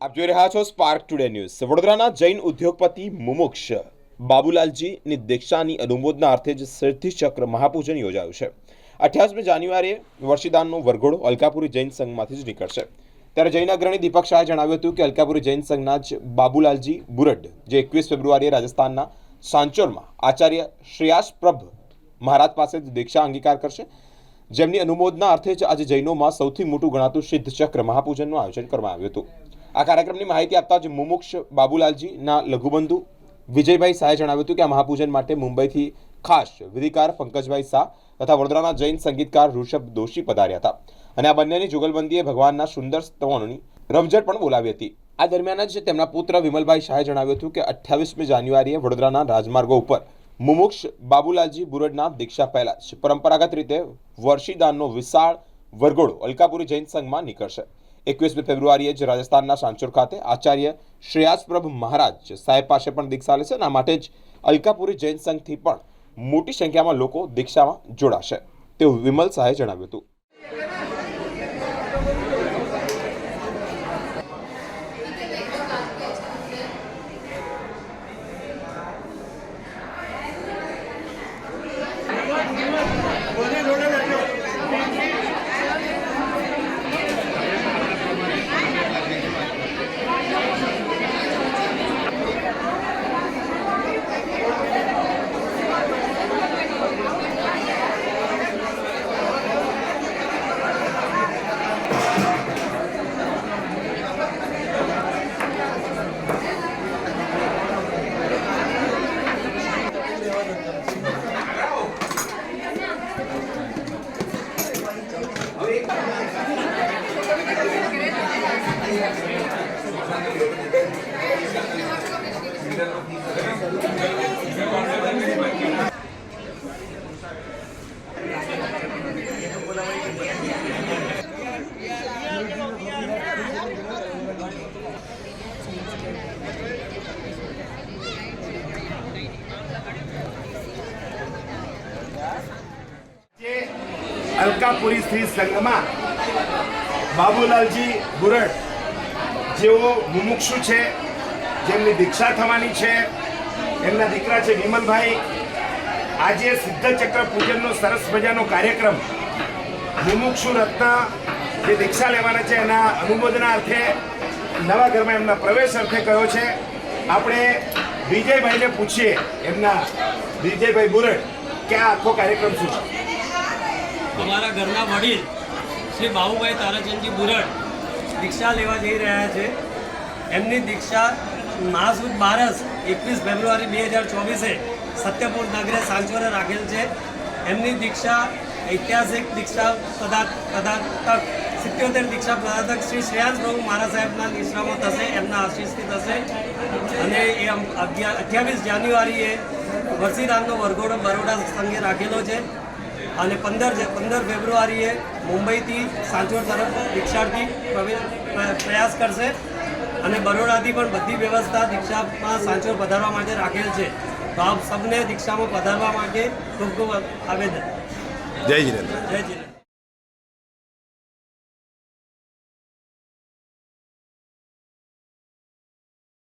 આપ જોઈ રહ્યા છો સ્પાર્ક ટુડે ન્યૂઝ વડોદરાના જૈન ઉદ્યોગપતિ મુમુક્ષ બાબુલાલજીની દીક્ષાની અનુમોદના અર્થે જ સિદ્ધિચક્ર મહાપૂજન યોજાયું છે. અઠ્યાસમી જાન્યુઆરીએ વર્ષિદાનનો વરઘોડો અલકાપુરી જૈન સંઘમાંથી જ નીકળશે. ત્યારે જૈન અગ્રણી દીપક શાહે જણાવ્યું હતું કે અલકાપુરી જૈન સંઘના જ બાબુલાલજી બુરડ જે એકવીસ ફેબ્રુઆરીએ રાજસ્થાનના સાંચોરમાં આચાર્ય શ્રેયાસ પ્રભ મહારાજ પાસે દીક્ષા અંગીકાર કરશે. જેમની અનુમોદના અર્થે જ આજે જૈનોમાં સૌથી મોટું ગણાતું સિદ્ધ ચક્ર મહાપૂજનનું આયોજન કરવામાં આવ્યું હતું. આ કાર્યક્રમની માહિતી આપતા જ મુમુક્ષ બાબુલાલજીના લઘુબંધુ વિજયભાઈ શાહે જણાવ્યું હતું કે આ મહાપૂજન માટે મુંબઈથી ખાસ વિધિકાર પંકજભાઈ શાહ તથા વડોદરાના જૈન સંગીતકાર ઋષભ દોશી પધાર્યા હતા. અને આ બંનેની જુગલબંધીએ ભગવાનના સુંદર સ્તવનોની રમઝટ પણ બોલાવી હતી. આ દરમિયાન જ તેમના પુત્ર વિમલભાઈ શાહે જણાવ્યું હતું કે અઠ્યાવીસમી જાન્યુઆરીએ વડોદરાના રાજમાર્ગો ઉપર મુમુક્ષ બાબુલાલજી બુરડના દીક્ષા પહેલા જ પરંપરાગત રીતે વર્ષીદાનનો વિશાળ વરઘોડો અલકાપુરી જૈન સંઘમાં નીકળશે. એકવીસમી ફેબ્રુઆરીએ જ રાજસ્થાનના સાંચોર ખાતે આચાર્ય શ્રેયાસપ્રભ મહારાજ સાહેબ પાસે પણ દીક્ષા લેશે અને આ માટે જ અલકાપુરી જૈન સંઘથી પણ મોટી સંખ્યામાં લોકો દીક્ષામાં જોડાશે. તેવું વિમલ શાહે જણાવ્યું હતું. અલકાપુરી સ્ત્રી સંઘમાં બાબુલાલજી બુરડ જેઓ મુમુક્ષુ છે, જેમની દીક્ષા થવાની છે, એમના દીકરા છે વિમલભાઈ. આજે સિદ્ધ ચક્ર પૂજનનો સરસ મજાનો કાર્યક્રમ. મુમુક્ષુ રત્ન જે દીક્ષા લેવાના છે, એના અનુમોદના અર્થે નવા ઘરમાં એમના પ્રવેશ અર્થે કયો છે, આપણે વિજયભાઈને પૂછીએ, એમના વિજયભાઈ બુરડ, કે આ આખો કાર્યક્રમ શું છે? અમારા ઘરના વડીલ શ્રી બાબુભાઈ તારાચંદજી બુરડ દીક્ષા લેવા જઈ રહ્યા છે. એમની દીક્ષા મહાસુદ બારસ એકવીસ ફેબ્રુઆરી બે હજાર ચોવીસે સત્યપુર નગરે સાંચોરે રાખેલ છે. એમની દીક્ષા ઐતિહાસિક દીક્ષા પદાર્થ પદાર્થક સિત્યોતેર દીક્ષા પદાર્થક શ્રી શ્રેયાસ પ્રભુ મહારાજ સાહેબના નિશ્રામાં થશે, એમના આશીષથી થશે. અને એ અગિયાર અઠ્યાવીસ જાન્યુઆરીએ વર્ષીદાનનો વરઘોડો બરોડા સંઘે રાખેલો છે. અને પંદર જે પંદર ફેબ્રુઆરીએ મુંબઈથી સાંચોર તરફ દીક્ષાર્થી પ્રયાસ કરશે. અને બરોડાથી પણ બધી વ્યવસ્થા દીક્ષામાં સાંચોર પધારવા માટે રાખેલ છે. તો આપ સૌને દીક્ષામાં પધારવા માટે ખૂબ ખૂબ આવેદન. જય જીનેન્દ્ર. જય